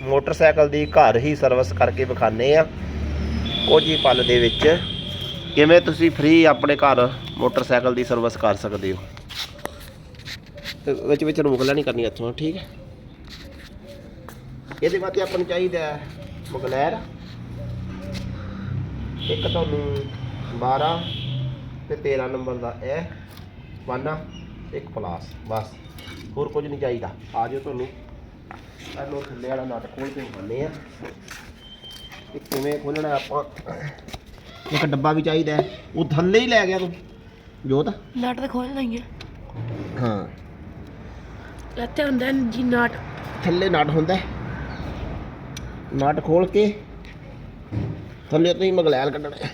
Motorcycle ਦੀ ਘਰ ਹੀ service ਕਰਕੇ ਵਿਖਾਣੇ ਆ ਉਹ ਹੀ ਪਲ ਦੇ ਵਿੱਚ ਕਿਵੇਂ ਤੁਸੀਂ ਫ੍ਰੀ ਆਪਣੇ ਘਰ ਮੋਟਰਸਾਈਕਲ ਦੀ ਸਰਵਿਸ ਕਰ ਸਕਦੇ ਹੋ? ਤੇ ਵਿੱਚ ਵਿੱਚ ਰੋਕ ਲੈਣੀ ਕਰਨੀ ਇੱਥੋਂ ਠੀਕ ਹੈ? ਇਹਦੇ ਵਾਸਤੇ ਆਪਾਂ ਨੂੰ ਚਾਹੀਦਾ ਹੈ ਇੱਕ ਤੁਹਾਨੂੰ 12 ਤੇ 13 ਨੰਬਰ ਦਾ ਇਹ ਵਾਨਾ ਇੱਕ ਪਲਾਸ ਬਸ। ਹੋਰ ਕੁਝ ਨਹੀਂ ਚਾਹੀਦਾ। ਆ ਜਾਓ ਤੁਹਾਨੂੰ। ਇਹਨੂੰ ਥੱਲੇ ਵਾਲਾ ਨਟ ਖੋਲ ਕੇ ਦਿਖਾਉਂਦੇ ਆ। ਤੇ ਕਿਵੇਂ ਖੋਲਣਾ ਆਪਾਂ? ਇੱਕ ਡੱਬਾ ਵੀ ਚਾਹੀਦਾ ਹੈ। ਉਹ ਥੱਲੇ ਹੀ ਲੈ ਗਿਆ ਤੂੰ। ਜੋਤ? ਨਟ ਤਾਂ ਖੋਲ ਲਈਏ ਹਾਂ। ਇੱਥੇ ਹੁੰਦਾ ਹੈ ਜੀ ਨਟ। ਥੱਲੇ ਨਟ ਹੁੰਦਾ ਹੈ। ਨਟ ਖੋਲ ਕੇ ਥੱਲੇ ਤੋਂ ਹੀ ਮਗਲੈਲ ਕੱਢਣਾ ਹੈ।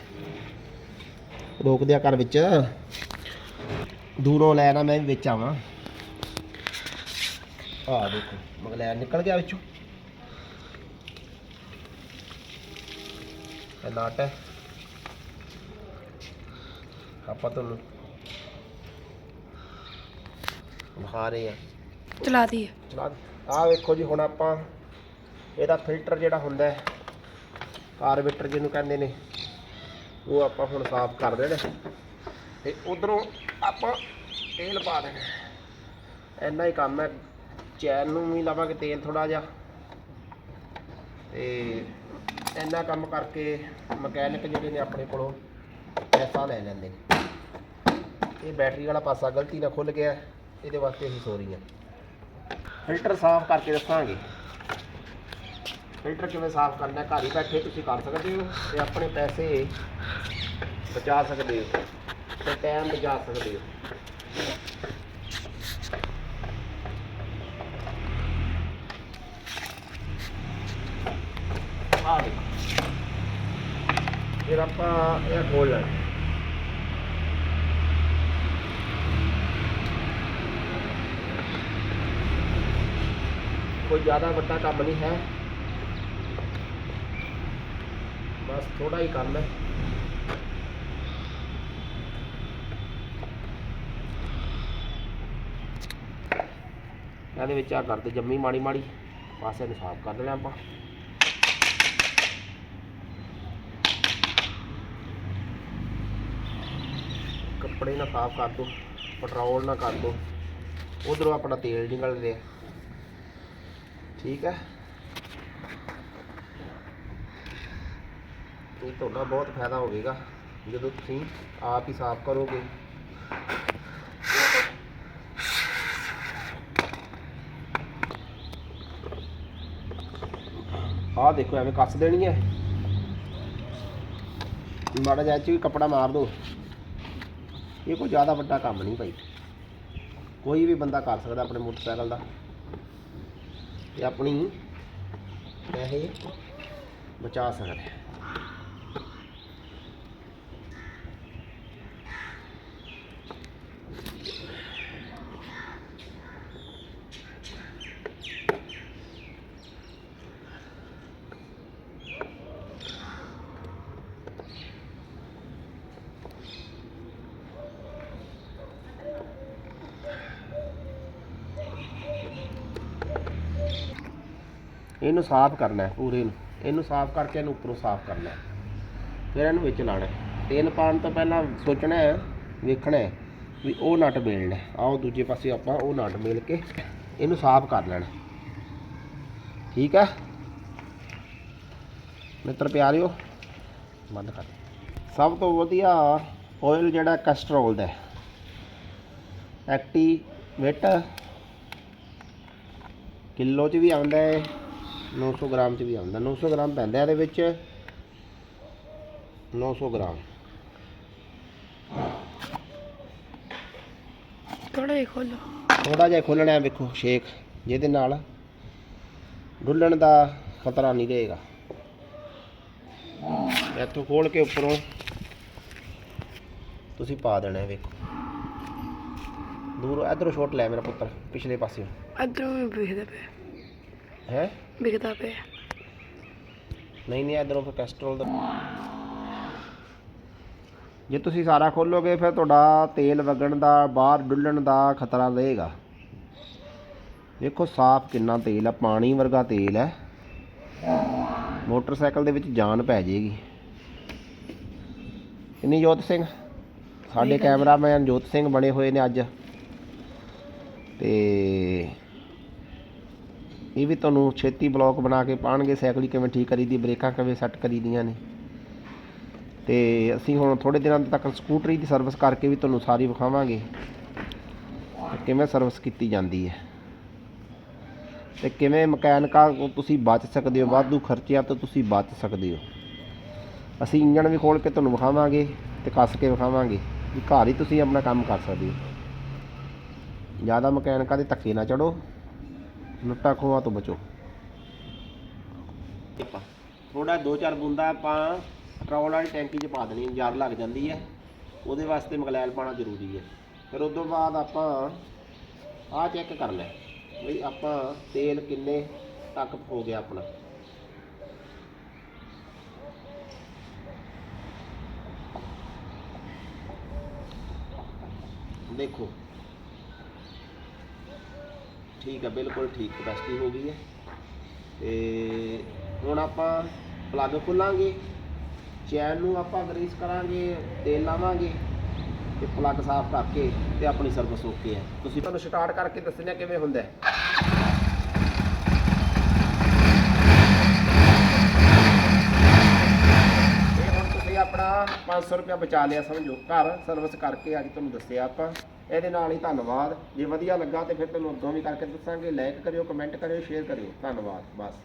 ਰੋਕ ਦਿਆ ਕਰ ਵਿੱਚ। ਦੂਰੋਂ ਲੈਣਾ ਮੈਂ ਵੀ ਵਿੱਚ ਆਵਾਂ। ਆ ਦੇਖੋ ਮਗਲੈਲ ਨਿਕਲ ਗਿਆ ਵਿੱਚੋਂ ਇਹ ਨਟ ਹੈ ਆਪਾਂ ਤੁਹਾਨੂੰ ਵਿਖਾ ਰਹੇ ਆ ਚਲਾ ਦਈਏ ਚਲਾ ਆ ਵੇਖੋ ਜੀ ਹੁਣ ਆਪਾਂ ਇਹਦਾ ਫਿਲਟਰ ਜਿਹੜਾ ਹੁੰਦਾ ਹੈ ਕਾਰਬੇਟਰ ਜਿਹਨੂੰ ਕਹਿੰਦੇ ਨੇ ਉਹ ਆਪਾਂ ਹੁਣ ਸਾਫ਼ ਕਰ ਦੇਣਾ ਤੇ ਉਧਰੋਂ ਆਪਾਂ ਤੇਲ ਪਾ ਦੇਣਾ ਇੰਨਾ ਹੀ ਕੰਮ ਹੈ ਚੈਨ ਨੂੰ ਵੀ ਲਾਵਾਂਗੇ, ਤੇਲ ਥੋੜਾ ਜਿਹਾ। ਤੇ ਇੰਨਾ ਕੰਮ ਕਰਕੇ ਮਕੈਨਿਕ ਜਿਹੜੇ ਨੇ ਆਪਣੇ ਕੋਲੋਂ ਪੈਸਾ ਲੈ ਲੈਂਦੇ ਨੇ। ਇਹ ਬੈਟਰੀ ਵਾਲਾ ਪਾਸਾ ਗਲਤੀ ਨਾਲ ਖੁੱਲ ਗਿਆ, ਇਹਦੇ ਵਾਸਤੇ ਅਸੀਂ ਸੋਰੀ ਹਾਂ ਫਿਲਟਰ ਸਾਫ਼ ਕਰਕੇ ਦੱਸਾਂਗੇ ਫਿਲਟਰ ਕਿਵੇਂ ਸਾਫ਼ ਕਰਨਾ, ਘਰ ਹੀ ਬੈਠੇ ਤੁਸੀਂ ਕਰ ਸਕਦੇ ਹੋ ਤੇ ਆਪਣੇ ਪੈਸੇ ਬਚਾ ਸਕਦੇ ਹੋ ਤੇ ਟਾਈਮ ਬਚਾ ਸਕਦੇ ਹੋ ਆ ਦੇਖੋ ਫਿਰ ਆਪਾਂ ਇਹ ਖੋਲ ਲੈਣਾ। ਕੋਈ ਜ਼ਿਆਦਾ ਵੱਡਾ ਕੰਮ ਨਹੀਂ ਹੈ। ਬਸ ਥੋੜਾ ਹੀ ਕੰਮ ਹੈ। ਇਹਦੇ ਵਿੱਚ ਆ ਕਰਦੇ ਜੰਮੀ ਮਾੜੀ ਮਾੜੀ ਪਾਸੇ ਨੂੰ ਸਾਫ਼ ਕਰ ਲੈਣਾ ਆਪਾਂ। ਕੱਪੜੇ ਨਾਲ ਸਾਫ਼ ਕਰ ਦੋ, ਪੈਟਰੋਲ ਨਾਲ ਕਰ ਦੋ, ਉਧਰੋਂ ਆਪਣਾ ਤੇਲ ਨਿਕਲ ਰਿਹਾ ਠੀਕ ਹੈ? ਇਹ ਤੁਹਾਡਾ ਬਹੁਤ ਫਾਇਦਾ ਹੋਵੇਗਾ, ਜਦੋਂ ਤੁਸੀਂ ਆਪ ਹੀ ਸਾਫ਼ ਕਰੋਗੇ। ਆਹ ਦੇਖੋ, ਐਵੇਂ ਕੱਸ ਦੇਣੀ ਹੈ। ਮਾੜਾ ਜਿਹਾ 'ਚ ਵੀ ਕੱਪੜਾ ਮਾਰ ਦੋ। ਇਹ ਕੋਈ ਜ਼ਿਆਦਾ ਵੱਡਾ ਕੰਮ ਨਹੀਂ ਭਾਈ। ਕੋਈ ਵੀ ਬੰਦਾ ਕਰ ਸਕਦਾ ਆਪਣੇ ਮੋਟਰਸਾਈਕਲ ਦਾ। ਇਹ ਆਪਣੀ ਪੈਸੇ ਬਚਾ ਸਕਦਾ। ਇਹਨੂੰ ਸਾਫ਼ ਕਰਨਾ ਪੂਰੇ ਨੂੰ। ਇਹਨੂੰ ਸਾਫ਼ ਕਰਕੇ ਇਹਨੂੰ ਉੱਪਰੋਂ ਸਾਫ਼ ਕਰਨਾ ਫਿਰ ਇਹਨੂੰ ਵਿੱਚ ਲਾਣਾ ਤੇਲ ਪਾਉਣ ਤੋਂ ਪਹਿਲਾਂ ਸੋਚਣਾ ਹੈ, ਵੇਖਣਾ ਹੈ ਵੀ ਉਹ ਨਟ ਮੇਲਣਾ ਆਓ ਦੂਜੇ ਪਾਸੇ ਆਪਾਂ ਉਹ ਨਟ ਮੇਲ ਕੇ ਇਹਨੂੰ ਸਾਫ਼ ਕਰ ਲੈਣਾ ਠੀਕ ਹੈ? ਮਿੱਤਰ ਪਿਆਰਿਓ, ਬੰਦ ਕਰ। ਸਭ ਤੋਂ ਵਧੀਆ ਆਇਲ ਜਿਹੜਾ ਕੈਸਟਰੋਲ ਦਾ ਹੈ। ਐਕਟੀਵੇਟ ਕਿਲੋ 'ਚ ਵੀ ਆਉਂਦਾ ਹੈ। 900 ਗ੍ਰਾਮ 'ਚ ਵੀ ਆਉਂਦਾ। 900 ਗ੍ਰਾਮ ਪੈਂਦਾ ਇਹਦੇ ਵਿੱਚ। 900 ਗ੍ਰਾਮ। ਥੋੜਾ ਜਿਹਾ ਖੋਲੋ ਥੋੜਾ ਜਿਹਾ ਖੋਲਣਾ ਵੇਖੋ ਸ਼ੇਕ ਜਿਹਦੇ ਨਾਲ ਡੁੱਲਣ ਦਾ ਖਤਰਾ ਨਹੀਂ ਰਹੇਗਾ। ਇੱਥੋਂ ਖੋਲ ਕੇ ਉੱਪਰੋਂ ਤੁਸੀਂ ਪਾ ਦੇਣਾ ਹੈ ਵੇਖੋ। ਦੂਰ ਇਧਰੋਂ ਸ਼ੋਟ ਲੈ ਮੇਰਾ ਪੁੱਤਰ ਪਿਛਲੇ ਪਾਸਿਓਂ। ਇਧਰੋਂ ਵੀ ਵਿਖਦਾ ਪਿਆ ਹੈ? ਵਿਖਦਾ ਪਿਆ ਨਹੀਂ ਨਹੀਂ ਇਧਰੋਂ ਫਿਰ ਕੈਸਟਰੋਲ ਦਾ ਜੇ ਤੁਸੀਂ ਸਾਰਾ ਖੋਲੋਗੇ ਫਿਰ ਤੁਹਾਡਾ ਤੇਲ ਵਗਣ ਦਾ ਬਾਹਰ ਡੁੱਲਣ ਦਾ ਖਤਰਾ ਰਹੇਗਾ। ਦੇਖੋ ਸਾਫ਼ ਕਿੰਨਾ ਤੇਲ ਹੈ ਪਾਣੀ ਵਰਗਾ ਤੇਲ ਹੈ। ਮੋਟਰਸਾਈਕਲ ਦੇ ਵਿੱਚ ਜਾਨ ਪੈ ਜਾਏਗੀ। ਕਿੰਨੀ ਜੋਤ ਸਿੰਘ? ਸਾਡੇ ਕੈਮਰਾਮੈਨ ਜੋਤ ਸਿੰਘ ਬਣੇ ਹੋਏ ਨੇ ਅੱਜ। ਤੇ ਇਹ ਵੀ ਤੁਹਾਨੂੰ ਛੇਤੀ ਬਲੌਗ ਬਣਾ ਕੇ ਪਾਣਗੇ, ਸਾਈਕਲ ਕਿਵੇਂ ਠੀਕ ਕਰੀ ਦੀ ਬ੍ਰੇਕਾਂ ਕਿਵੇਂ ਸੈੱਟ ਕਰੀ ਦੀਆਂ ਨੇ। ਤੇ ਅਸੀਂ ਹੁਣ ਥੋੜੇ ਦਿਨਾਂ ਤੱਕ ਸਕੂਟਰੀ ਦੀ ਸਰਵਿਸ ਕਰਕੇ ਵੀ ਤੁਹਾਨੂੰ ਸਾਰੀ ਵਿਖਾਵਾਂਗੇ ਕਿਵੇਂ ਸਰਵਿਸ ਕੀਤੀ ਜਾਂਦੀ ਹੈ। ਤੇ ਕਿਵੇਂ ਮਕੈਨਿਕਾਂ ਤੋਂ ਤੁਸੀਂ ਬਚ ਸਕਦੇ ਹੋ, ਵਾਧੂ ਖਰਚਿਆਂ ਤੋਂ ਤੁਸੀਂ ਬਚ ਸਕਦੇ ਹੋ। ਅਸੀਂ ਇੰਜਣ ਵੀ ਖੋਲ ਕੇ ਤੁਹਾਨੂੰ ਵਿਖਾਵਾਂਗੇ ਤੇ ਕੱਸ ਕੇ ਵਿਖਾਵਾਂਗੇ ਵੀ ਘਰ ਹੀ ਤੁਸੀਂ ਆਪਣਾ ਕੰਮ ਕਰ ਸਕਦੇ ਹੋ। ਜ਼ਿਆਦਾ ਮਕੈਨਿਕਾਂ ਦੇ ਧੱਕੇ ਨਾ ਚੜੋ। ਲੁੱਟਾਂ ਖੋਹਾਂ ਤੋਂ ਬਚੋ। ਥੋੜਾ ਦੋ ਚਾਰ ਬੂੰਦਾ ਆਪਾਂ ਪੈਟਰੋਲ ਵਾਲੀ ਟੈਂਕੀ 'ਚ ਪਾ ਦੇਣੀ ਜਰ ਲੱਗ ਜਾਂਦੀ ਹੈ ਉਹਦੇ ਵਾਸਤੇ ਮਗਲੈਲ ਪਾਣਾ ਜ਼ਰੂਰੀ ਹੈ ਫਿਰ ਉਸ ਤੋਂ ਬਾਅਦ ਆਪਾਂ ਆਹ ਚੈੱਕ ਕਰ ਲੈ ਬਈ ਆਪਾਂ ਤੇਲ ਕਿੰਨੇ ਤੱਕ ਹੋ ਗਿਆ ਆਪਣਾ। ਦੇਖੋ ਠੀਕ ਹੈ, ਬਿਲਕੁਲ ਠੀਕ ਕਪੈਸਿਟੀ ਹੋ ਗਈ ਹੈ। ਤੇ ਹੁਣ ਆਪਾਂ ਪਲੱਗ ਖੋਲਾਂਗੇ ਚੈਨ ਨੂੰ ਆਪਾਂ ਗਰੀਸ ਕਰਾਂਗੇ, ਤੇਲ ਲਾਵਾਂਗੇ ਤੇ ਪਲੱਗ ਸਾਫ਼ ਕਰਕੇ ਤੇ ਆਪਣੀ ਸਰਵਿਸ ਓਕੇ ਹੈ। ਤੁਸੀਂ ਤੁਹਾਨੂੰ ਸਟਾਰਟ ਕਰਕੇ ਦੱਸਣਾ ਕਿਵੇਂ ਹੁੰਦਾ ਹੈ। ਹੁਣ ਤੁਸੀਂ ਆਪਣਾ 500 ਰੁਪਇਆ ਬਚਾ ਲਿਆ ਸਮਝੋ। ਘਰ ਸਰਵਿਸ ਕਰਕੇ ਅੱਜ ਤੁਹਾਨੂੰ ਦੱਸਿਆ ਆਪਾਂ। ਇਹਦੇ ਨਾਲ ਹੀ ਧੰਨਵਾਦ। ਜੇ ਵਧੀਆ ਲੱਗਾ ਤੇ ਫਿਰ ਤੁਹਾਨੂੰ ਅੱਗੋਂ ਵੀ ਕਰਕੇ ਦੱਸਾਂਗੇ। ਲਾਈਕ ਕਰਿਓ ਕਮੈਂਟ ਕਰਿਓ ਸ਼ੇਅਰ ਕਰਿਓ। ਧੰਨਵਾਦ। ਬਸ।